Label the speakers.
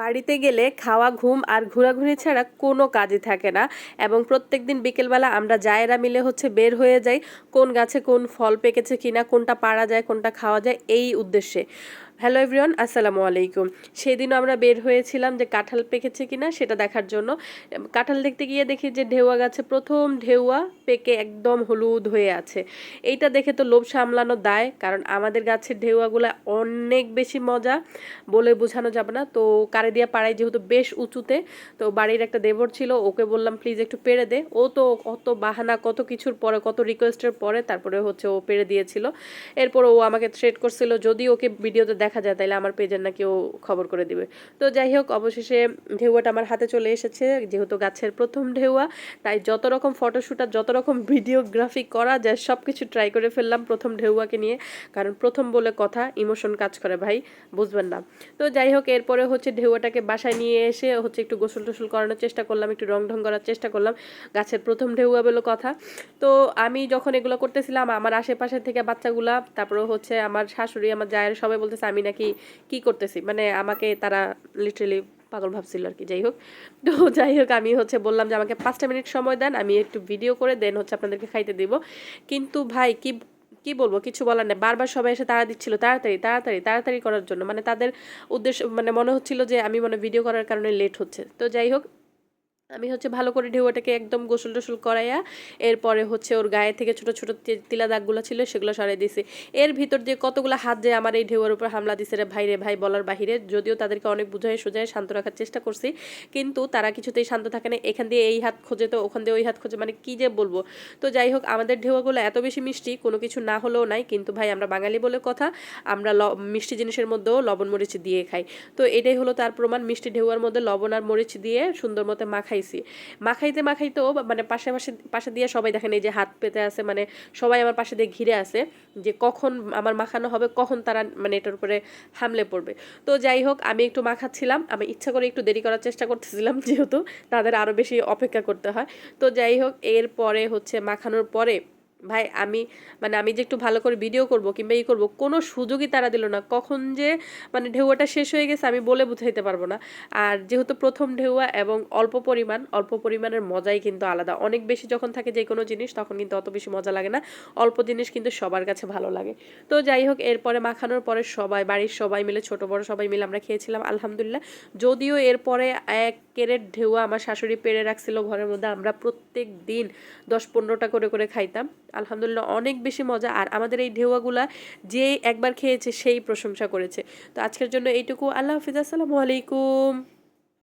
Speaker 1: বাড়িতে গেলে খাওয়া, ঘুম আর ঘোরাঘুরি ছাড়া কোনো কাজই থাকে না এবং প্রত্যেক দিন বিকেলবেলা আমরা জায়রা মিলে হচ্ছে বের হয়ে যাই কোন গাছে কোন ফল পেকেছে কিনা, কোনটা পাড়া যায়, কোনটা খাওয়া যায়, এই উদ্দেশ্যে। হ্যালো এভরিওয়ান আসসালামু আলাইকুম। সেদিনও আমরা বের হয়েছিলাম যে কাঁঠাল পেকেছে কিনা সেটা দেখার জন্য। কাঁঠাল দেখতে গিয়ে দেখি যে ঢেউয়া গাছে প্রথম ঢেউয়া পেকে একদম হলুদ হয়ে আছে। এইটা দেখে তো লোভ সামলানো দায়, কারণ আমাদের গাছের ঢেউয়াগুলো অনেক বেশি মজা বলে বোঝানো যাবে না। তো কারে দিয়া পাড়ায় যেহেতু বেশ উঁচুতে, তো বাড়ির একটা দেবর ছিল, ওকে বললাম প্লিজ একটু পেরে দে। ও তো কত বাহানা, কত কিছুর পরে, কত রিকোয়েস্টের পরে তারপরে হচ্ছে ও পেরে দিয়েছিল। এরপর ও আমাকে থ্রেট করছিল, যদি ওকে ভিডিওতে দেখা যায় তাহলে আমার পেজের নাকি ও খবর করে দিবে। তো যাই হোক, অবশেষে ঢেউয়াটা আমার হাতে চলে এসেছে, যেহেতু গাছের প্রথম ঢেউয়া, তাই যত রকম ফটোশ্যুট আর যত রকম ভিডিওগ্রাফি করা যায় সব কিছু ট্রাই করে ফেললাম প্রথম ঢেউয়াকে নিয়ে। কারণ প্রথম বলে কথা ইমোশন কাজ করে ভাই, বুঝবেন না। তো যাই হোক, এরপরে হচ্ছে ঢেউয়াটাকে বাসায় নিয়ে এসে হচ্ছে একটু গোসল টোসল করানোর চেষ্টা করলাম, একটু রং ঢং করার চেষ্টা করলাম, গাছের প্রথম ঢেউয়া বলে কথা। তো আমি যখন এগুলো করতেছিলাম, আমার আশেপাশে থেকে বাচ্চাগুলা, তারপরে হচ্ছে আমার শাশুড়ি, আমার জায়ের সবাই বলতেছে, আমি নাকি কি করতেছি? মানে আমাকে তারা লিটারেলি পাগল ভাবছিল আর কি, যাই হোক। তো যাই হোক, আমি হচ্ছে বললাম যে আমাকে পাঁচটা মিনিট সময় দেন, আমি একটু ভিডিও করে দেন হচ্ছে আপনাদেরকে খাইতে দিব। কিন্তু ভাই, কি কি বলব, কিছু বলার নেই। বারবার সবাই এসে তাড়া দিচ্ছিল, তাড়াতাড়ি তাড়াতাড়ি তাড়াতাড়ি করার জন্য। মানে তাদের উদ্দেশ্য মানে মনে হচ্ছিল যে আমি মানে ভিডিও করার কারণে লেট হচ্ছে। তো যাই হোক আমি হচ্ছে ভালো করে ঢেউটাকে একদম গোসল টোসল করাইয়া এরপরে হচ্ছে ওর গায়ে থেকে ছোট ছোট তিলা দাগগুলো ছিল সেগুলো সরাই দিয়েছি এর ভিতর দিয়ে কতগুলো হাত যে আমার এই ঢেউয়ের উপর হামলা দিছে রে ভাই রে ভাই বলার বাহিরে, যদিও তাদেরকে অনেক বুঝাই সোজাই শান্ত রাখার চেষ্টা করছি, কিন্তু তারা কিছুতেই শান্ত থাকে না। এখান দিয়ে এই হাত খোঁজে তো, ওখান দিয়ে ওই হাত খোঁজে মানে কি যে বলব? তো যাই হোক, আমাদের ঢেউয়াগুলো এত বেশি মিষ্টি, কোনো কিছু না হলেও নাই, কিন্তু ভাই আমরা বাঙালি বলে কথা, আমরা মিষ্টি জিনিসের মধ্যেও লবণ মরিচ দিয়ে খাই। তো এটাই হলো তার প্রমাণ, মিষ্টি ঢেউয়ার মধ্যে লবণ আর মরিচ দিয়ে সুন্দর মতো মাখাইছি মাখাইতে মাখাইতেও মানে পাশে পাশে পাশে দিয়ে সবাই দেখেন এই যে হাত পেতে আছে মানে সবাই আমার পাশে দিয়ে ঘিরে আছে যে কখন আমার মাখানো হবে, কখন তারা মানে এটার উপরে হামলে পড়বে। তো যাই হোক, আমি একটু মাখাচ্ছিলাম, আমি ইচ্ছা করে একটু দেরি করার চেষ্টা করতেছিলাম যেহেতু তাদের আরও বেশি অপেক্ষা করতে হয়। তো যাই হোক, এরপরে হচ্ছে মাখানোর পরে ভাই, আমি মানে আমি যে একটু ভালো করে ভিডিও করব কিংবা ই করব, কোনো সুযোগই তারা দিল না। কখন যে মানে ঢেউয়াটা শেষ হয়ে গেছে আমি বলে বুঝাইতে পারব না। আর যেহেতু প্রথম ঢেউয়া এবং অল্প পরিমাণ, অল্প পরিমাণের মজাই কিন্তু আলাদা। অনেক বেশি যখন থাকে যে কোনো জিনিস, তখন কিন্তু অত বেশি মজা লাগে না। অল্প জিনিস কিন্তু সবার কাছে ভালো লাগে। তো যাই হোক, এরপরে মাখানোর পরে সবাই, বাড়ির সবাই মিলে, ছোট বড় সবাই মিলে আমরা খেয়েছিলাম, আলহামদুলিল্লাহ। যদিও এরপরে এক কেরেট ঢেউয়া আমার শাশুড়ি পেরে রাখছিল ঘরের মধ্যে, আমরা প্রত্যেক দিন দশ পনেরোটা করে করে খাইতাম। আলহামদুলিল্লাহ অনেক বেশি মজা। আর আমাদের এই ঢেউয়াগুলা যে একবার খেয়েছে সেই প্রশংসা করেছে। তো আজকের জন্য এইটুকু। আল্লাহ হাফিজ। আসসালামু আলাইকুম।